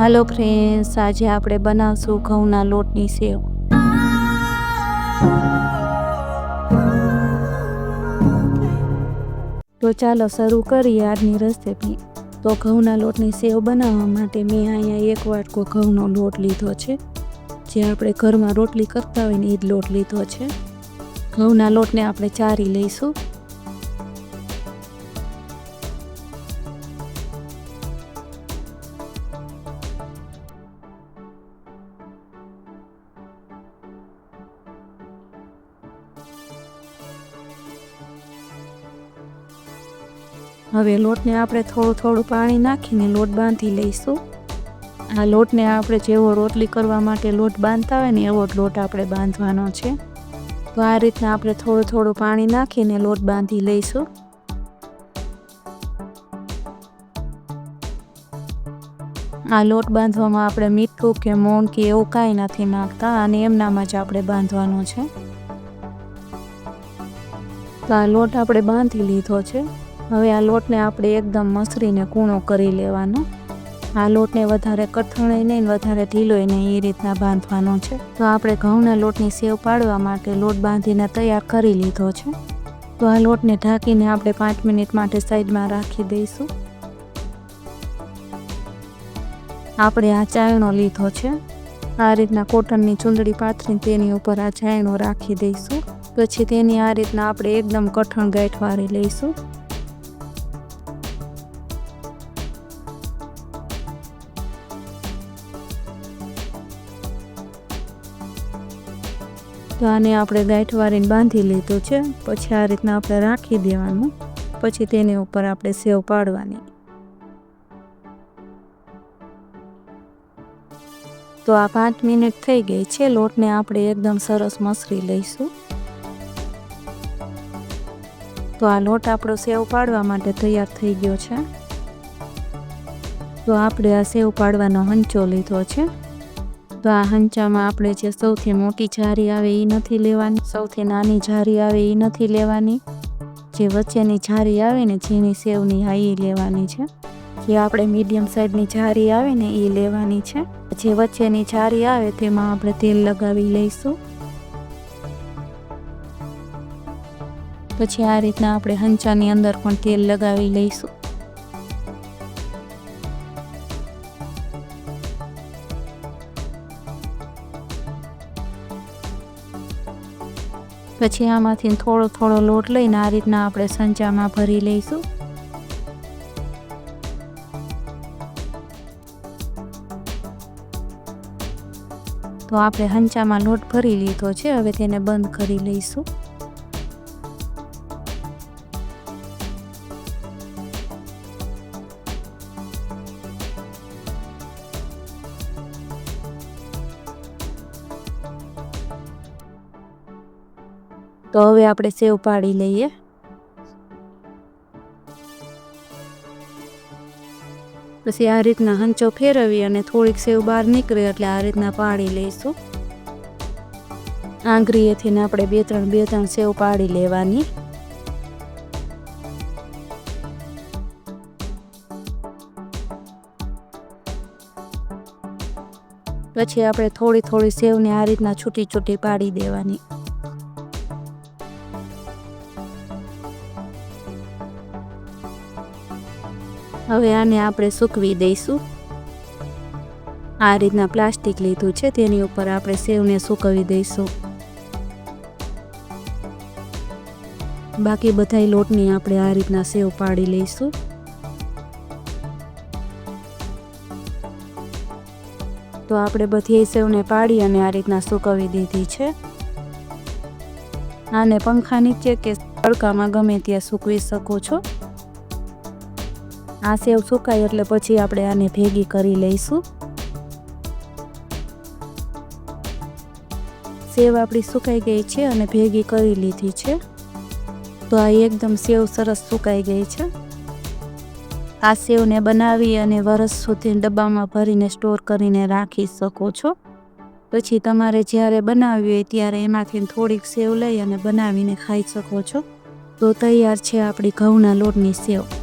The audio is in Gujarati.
હાલો ફ્રેન્ડ્સ આજે આપણે બનાવશું ઘઉંના લોટની સેવ. તો ચાલો શરૂ કરીએ આજની રેસીપી તો ઘઉંના લોટની સેવ બનાવવા માટે મેં અહીંયા એક વાટકો ઘઉંનો લોટ લીધો છે. જે આપણે ઘરમાં રોટલી કરતા હોય ને એ જ લોટ લીધો છે. ઘઉંના લોટને આપણે ચારી લઈશું. હવે લોટને આપણે થોડું થોડું પાણી નાખીને લોટ બાંધી લઈશું. આ લોટને આપણે જેવો રોટલી કરવા માટે લોટ બાંધતા હોય ને એવો લોટ આપણે બાંધવાનો છે. તો આ રીતના આપણે થોડું થોડું પાણી નાખીને લોટ બાંધી લઈશું. આ લોટ બાંધવામાં આપણે મીઠું કે મોણ કે એવું કાંઈ નથી નાખતા અને એમનામાં જ આપણે બાંધવાનો છે. તો આ લોટ આપણે બાંધી લીધો છે. હવે આ લોટને આપણે એકદમ મસરીને કૂણો કરી લેવાનો. આ લોટને વધારે કઠણાઈ નહીં વધારે ઢીલોય નહીં, એ રીતના બાંધવાનો છે. તો આપણે ઘઉંના લોટની સેવ પાડવા માટે લોટ બાંધીને તૈયાર કરી લીધો છે. તો આ લોટને ઢાંકીને આપણે પાંચ મિનિટ માટે સાઈડમાં રાખી દઈશું. આપણે આ ચાયણો લીધો છે. આ રીતના કોટનની ચૂંદડી પાથરી તેની ઉપર આ ચાયણો રાખી દઈશું. પછી તેની આ રીતના આપણે એકદમ કઠણ ગાંઠ વાળી લઈશું. તો આને આપણે ગાંઠ વાળીને બાંધી લીધું છે. પછી આ રીતના આપણે રાખી દેવાનું. પછી તેની ઉપર આપણે સેવ પાડવાની. તો આ પાંચ મિનિટ થઈ ગઈ છે. લોટને આપણે એકદમ સરસ મસરી લઈશું. તો આ લોટ આપણો સેવ પાડવા માટે તૈયાર થઈ ગયો છે. તો આપણે આ સેવ પાડવાનો હંચો લીધો છે. તો આ હંચામાં આપણે જે સૌથી મોટી જારી આવે એ નથી લેવાની. સૌથી નાની જારી આવે એ નથી લેવાની. જે વચ્ચેની જારી આવે ને જેની સેવની હા એ લેવાની છે. જે આપણે મીડિયમ સાઈઝની જારી આવે ને એ લેવાની છે. જે વચ્ચેની જારી આવે તેમાં આપણે તેલ લગાવી લઈશું. પછી આ રીતના આપણે હંચાની અંદર પણ તેલ લગાવી લઈશું. પછી આમાંથી થોડો થોડો લોટ લઈને આ રીતના આપણે સંચામાં ભરી લઈશું. તો આપણે હંચામાં લોટ ભરી લીધો છે, હવે તેને બંધ કરી લઈશું. તો હવે આપણે સેવ પાડી લઈએ. પછી આ રીતના હંચો ફેરવી અને થોડીક સેવ બહાર નીકળે એટલે આ રીતના પાડી લઈશું. આંગળીએથી આપણે બે ત્રણ બે ત્રણ સેવ પાડી લેવાની. પછી આપણે થોડી થોડી સેવને આ રીતના છૂટી છૂટી પાડી દેવાની. હવે આને આપણે સૂકવી દઈશું. આ રીતના પ્લાસ્ટિક લીધું છે, તેની ઉપર આપણે સેવને સૂકવી દઈશું. બાકી બધા લોટની આપણે આ રીતના સેવ પાડી લઈશું. તો આપણે બધી સેવને પાડી અને આ રીતના સૂકવી દીધી છે. આને પંખા નીચે કે તડકામાં ગમે ત્યાં સૂકવી શકો છો. આ સેવ સુકાય એટલે પછી આપણે આને ભેગી કરી લઈશું. સેવ આપણી સુકાઈ ગઈ છે અને ભેગી કરી લીધી છે. તો આ એકદમ સેવ સરસ સુકાઈ ગઈ છે. આ સેવને બનાવી અને વરસ સુધી ડબ્બામાં ભરીને સ્ટોર કરીને રાખી શકો છો. પછી તમારે જ્યારે બનાવવી હોય ત્યારે એમાંથી થોડીક સેવ લઈ અને બનાવીને ખાઈ શકો છો. તો તૈયાર છે આપણી ઘઉંના લોટની સેવ.